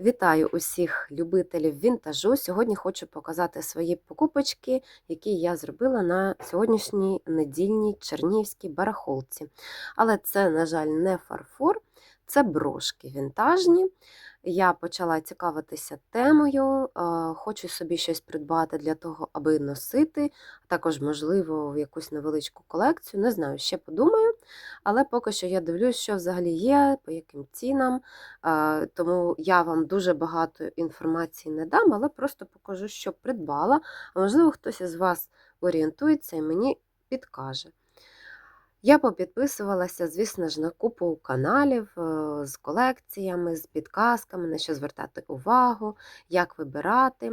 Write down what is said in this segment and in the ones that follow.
Вітаю усіх любителів вінтажу. Сьогодні хочу показати свої покупочки, які я зробила на сьогоднішній недільній чернігівській барахолці. Але це, на жаль, не фарфор, це брошки вінтажні. Я почала цікавитися темою, е, хочу собі щось придбати для того, аби носити, а також, можливо, в якусь невеличку колекцію. Не знаю, ще подумаю. Але поки що я дивлюсь, що взагалі є, по яким цінам. Е, Тому я вам дуже багато інформації не дам, але просто покажу, що придбала. А можливо, хтось із вас орієнтується і мені підкаже. Я попідписувалася, звісно ж, на купу каналів е, з колекціями, з підказками, на що звертати увагу, як вибирати.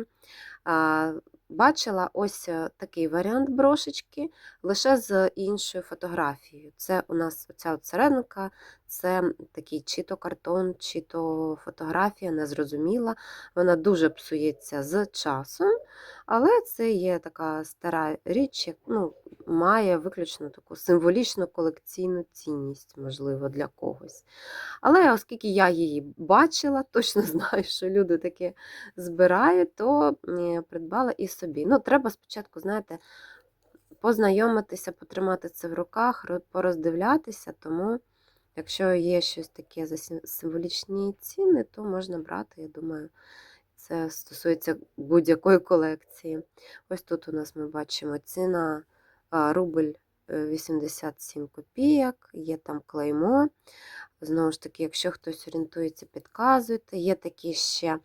Бачила ось е, такий варіант брошечки, лише з іншою фотографією. Це у нас оця от серединка, це такий чи то картон, чи то фотографія, незрозуміла. Вона дуже псується з часом, але це є така стара річ, як, ну, має виключно таку символічну колекційну цінність, можливо, для когось. Але оскільки я її бачила, точно знаю, що люди таке збирають, то е, придбала і собі. Ну, треба спочатку, знаєте, познайомитися, потримати це в руках, пороздивлятися, тому. Якщо є щось таке за символічні ціни, то можна брати, я думаю, це стосується будь-якої колекції. Ось тут у нас ми бачимо ціна рубль е, 87 копійок, є там клеймо. Знову ж таки, якщо хтось орієнтується, підказуйте. Є такі ще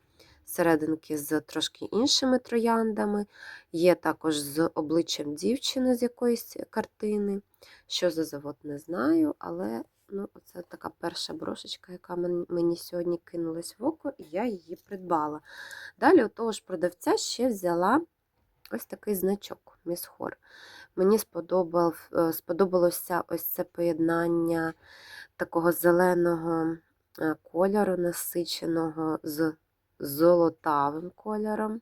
серединки з трошки іншими трояндами, є також з обличчям дівчини з якоїсь картини. Що за завод, не знаю, але ну, це така перша брошечка, яка мені сьогодні кинулась в око, і я її придбала. Далі у того ж продавця ще взяла ось такий значок Місхор. Мені сподобав, е, сподобалося ось це поєднання такого зеленого е, кольору, насиченого з золотавим кольором.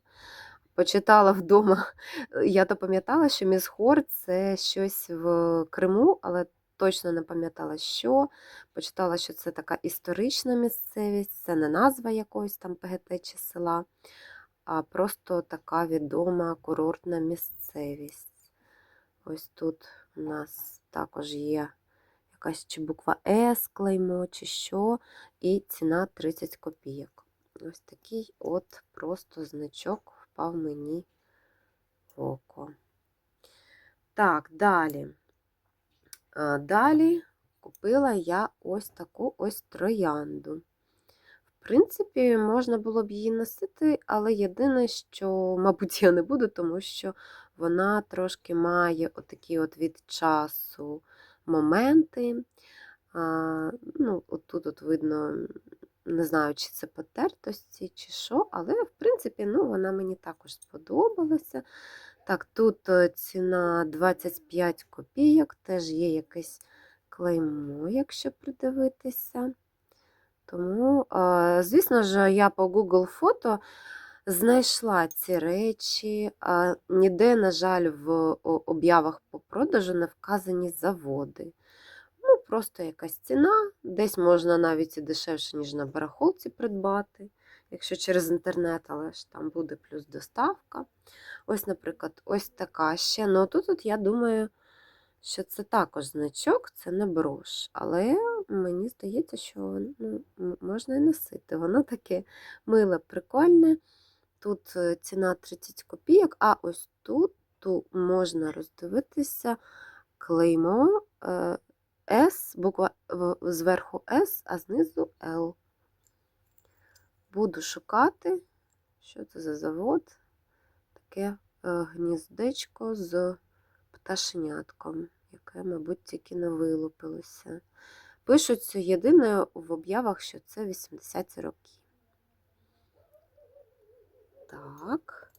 Почитала вдома, я то пам'ятала, що Місхор це щось в Криму, але точно не пам'ятала, що. Почитала, що це така історична місцевість, це не назва якоїсь там ПГТ чи села, а просто така відома курортна місцевість. Ось тут у нас також є якась чи буква С клеймо, чи що, і ціна 30 копійок. Ось такий от просто значок впав мені в око. Так, далі. А, Далі купила я ось таку ось троянду. В принципі, можна було б її носити, але єдине, що, мабуть, я не буду, тому що вона трошки має отакі от від часу моменти. А, ну, Отут от видно, не знаю, чи це потертості, чи що, але, в принципі, ну, вона мені також сподобалася. Так, тут ціна 25 копійок, теж є якесь клеймо, якщо придивитися. Тому, звісно ж, я по Google фото знайшла ці речі. Ніде, на жаль, в об'явах по продажу не вказані заводи. Ну, просто якась ціна, десь можна навіть і дешевше, ніж на барахолці придбати, якщо через інтернет, але ж там буде плюс доставка. Ось, наприклад, ось така ще. Ну, тут от я думаю, що це також значок, це не брош. Але мені здається, що ну, можна і носити. Воно таке миле, прикольне. Тут е, ціна 30 копійок, а ось тут ту можна роздивитися клеймо е, S, буква зверху S, а знизу L. Буду шукати, що це за завод. Таке е, гніздечко з пташенятком, яке, мабуть, тільки не вилупилося. Пишуть єдине в об'явах, що це 80 років. Так.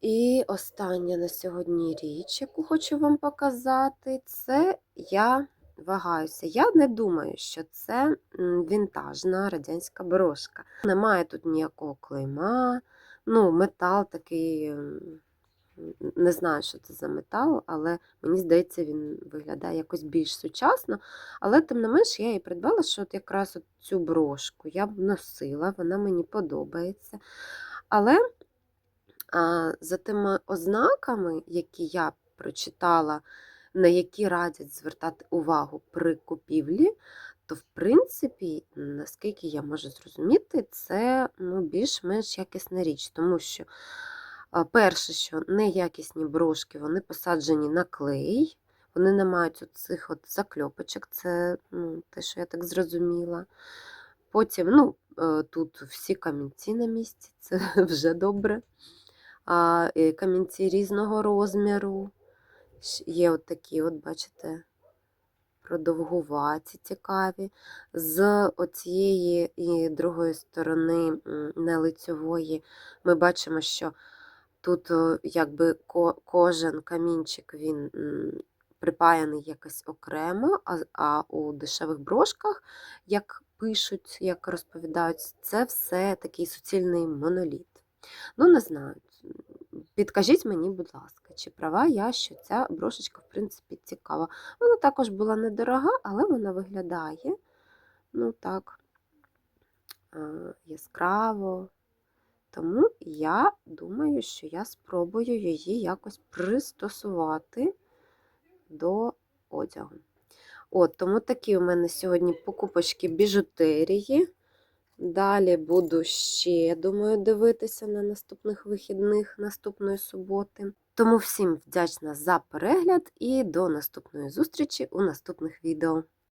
І остання на сьогодні річ, яку хочу вам показати, це я вагаюся. Я не думаю, що це вінтажна радянська брошка. Немає тут ніякого клейма. Ну, метал такий Не знаю, що це за метал, але мені здається, він виглядає якось більш сучасно. Але тим не менш, я її придбала, що от якраз от цю брошку я б носила, вона мені подобається. Але а, за тими ознаками, які я прочитала, на які радять звертати увагу при купівлі, то, в принципі, наскільки я можу зрозуміти, це ну, більш-менш якісна річ, тому що перше, що неякісні брошки, вони посаджені на клей, вони не мають цих от закльопочок, це ну, те, що я так зрозуміла. Потім, ну, е, тут всі камінці на місці, це вже добре. Камінці різного розміру. Є от такі, от, бачите, продовгуваті, цікаві. З оцієї і другої сторони, м, не лицьової, ми бачимо, що тут якби кожен камінчик він припаяний якось окремо, а у дешевих брошках, як пишуть, як розповідають, це все такий суцільний моноліт. Ну, не знаю. Підкажіть мені, будь ласка, чи права я, що ця брошечка, в принципі, цікава. Вона також була недорога, але вона виглядає, ну так, е, яскраво. Тому я думаю, що я спробую її якось пристосувати до одягу. От, тому такі у мене сьогодні покупочки біжутерії. Далі буду ще, думаю, дивитися на наступних вихідних наступної суботи. Тому всім вдячна за перегляд і до наступної зустрічі у наступних відео.